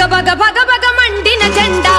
భగ భగ భగ భగ మండిన జెండా